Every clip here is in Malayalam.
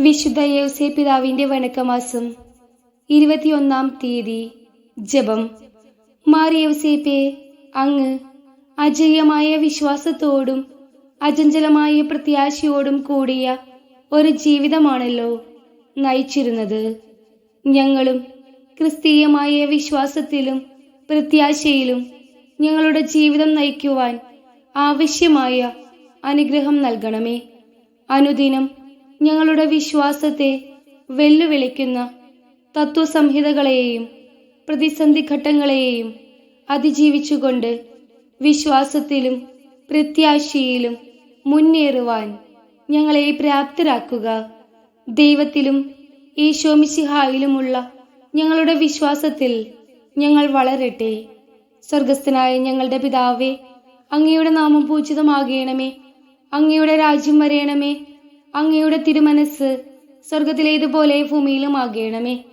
വിശുദ്ധ യൗസേ പിതാവിന്റെ വണക്കമാസം ഇരുപത്തിയൊന്നാം തീയതി ജപം. മാറിയൗസേപ്പെ അങ്ങ് അജയ്യമായ വിശ്വാസത്തോടും അചഞ്ചലമായ പ്രത്യാശയോടും കൂടിയ ഒരു ജീവിതമാണല്ലോ നയിച്ചിരുന്നത്. ഞങ്ങളും ക്രിസ്തീയമായ വിശ്വാസത്തിലും പ്രത്യാശയിലും ഞങ്ങളുടെ ജീവിതം നയിക്കുവാൻ ആവശ്യമായ അനുഗ്രഹം നൽകണമേ. അനുദിനം ഞങ്ങളുടെ വിശ്വാസത്തെ വെല്ലുവിളിക്കുന്ന തത്വസംഹിതകളെയും പ്രതിസന്ധി ഘട്ടങ്ങളെയും അതിജീവിച്ചുകൊണ്ട് വിശ്വാസത്തിലും പ്രത്യാശയിലും മുന്നേറുവാൻ ഞങ്ങളെ പ്രാപ്തരാക്കുക. ദൈവത്തിലും ഈശോമിശിഹായിലുമുള്ള ഞങ്ങളുടെ വിശ്വാസത്തിൽ ഞങ്ങൾ വളരട്ടെ. സ്വർഗസ്ഥനായ ഞങ്ങളുടെ പിതാവേ അങ്ങയുടെ നാമം പൂജിതമാകണമേ. അങ്ങയുടെ രാജ്യം വരയണമേ അങ്ങയുടെ തിരുമനസ് സ്വർഗത്തിലേതുപോലെ ഭൂമിയിലും ആകേണമേ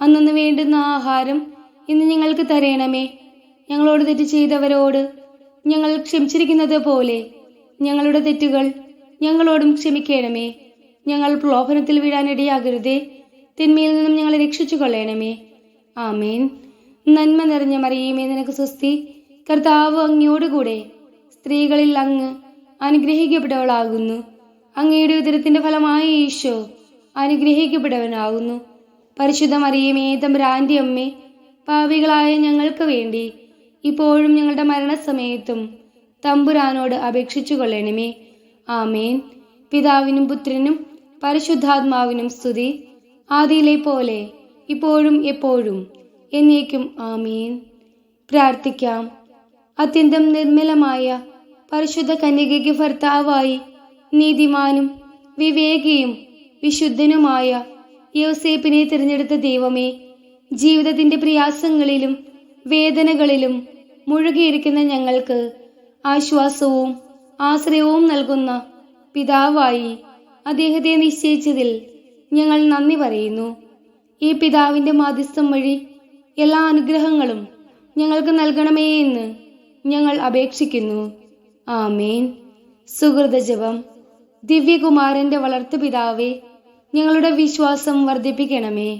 അന്നു വേണ്ടുന്ന ആഹാരം ഇന്ന് ഞങ്ങൾക്ക് തരയണമേ ഞങ്ങളോട് തെറ്റ് ചെയ്തവരോട് ഞങ്ങൾ ക്ഷമിച്ചിരിക്കുന്നത് പോലെ ഞങ്ങളുടെ തെറ്റുകൾ ഞങ്ങളോടും ക്ഷമിക്കണമേ. ഞങ്ങൾ പ്രലോഭനത്തിൽ വീഴാനിടയാകരുതേ തിന്മയിൽ നിന്നും ഞങ്ങളെ രക്ഷിച്ചു കൊള്ളണമേ ആമേൻ. നന്മ നിറഞ്ഞ മറിയുമേ നിനക്ക് സ്വസ്തി. കർത്താവ് അങ്ങയോടുകൂടെ സ്ത്രീകളിൽ അങ്ങ് അനുഗ്രഹിക്കപ്പെട്ടവളാകുന്നു. അങ്ങയുടെ ഉദരത്തിന്റെ ഫലമായ ഈശോ അനുഗ്രഹിക്കപ്പെടവനാകുന്നു പരിശുദ്ധ മറിയമേ തമ്പുരാന്റെ അമ്മേ പാവികളായ ഞങ്ങൾക്ക് വേണ്ടി ഇപ്പോഴും ഞങ്ങളുടെ മരണസമയത്തും തമ്പുരാനോട് അപേക്ഷിച്ചു കൊള്ളണമേ. ആമേൻ. പിതാവിനും പുത്രനും പരിശുദ്ധാത്മാവിനും സ്തുതി. ആദിയിലെ പോലെ ഇപ്പോഴും എപ്പോഴും എന്നേക്കും ആമീൻ. പ്രാർത്ഥിക്കാം. അത്യന്തം നിർമ്മലമായ പരിശുദ്ധ കന്യകയ്ക്ക് ഭർത്താവായി നീതിമാനും വിവേകിയും വിശുദ്ധനുമായ യോസേപ്പിനെ തിരഞ്ഞെടുത്ത ദൈവമേ ജീവിതത്തിന്റെ പ്രയാസങ്ങളിലും വേദനകളിലും മുഴുകിയിരിക്കുന്ന ഞങ്ങൾക്ക് ആശ്വാസവും ആശ്രയവും നൽകുന്ന പിതാവായി അദ്ദേഹത്തെ നിശ്ചയിച്ചതിൽ ഞങ്ങൾ നന്ദി പറയുന്നു. ഈ പിതാവിന്റെ മാധ്യസ്ഥം വഴി എല്ലാ അനുഗ്രഹങ്ങളും ഞങ്ങൾക്ക് നൽകണമേ എന്ന് ഞങ്ങൾ അപേക്ഷിക്കുന്നു. ആമേൻ. സുഹൃത ജപം. ദിവ്യകുമാരന്റെ വളർത്തുപിതാവേ ഞങ്ങളുടെ വിശ്വാസം വർദ്ധിപ്പിക്കണമേ.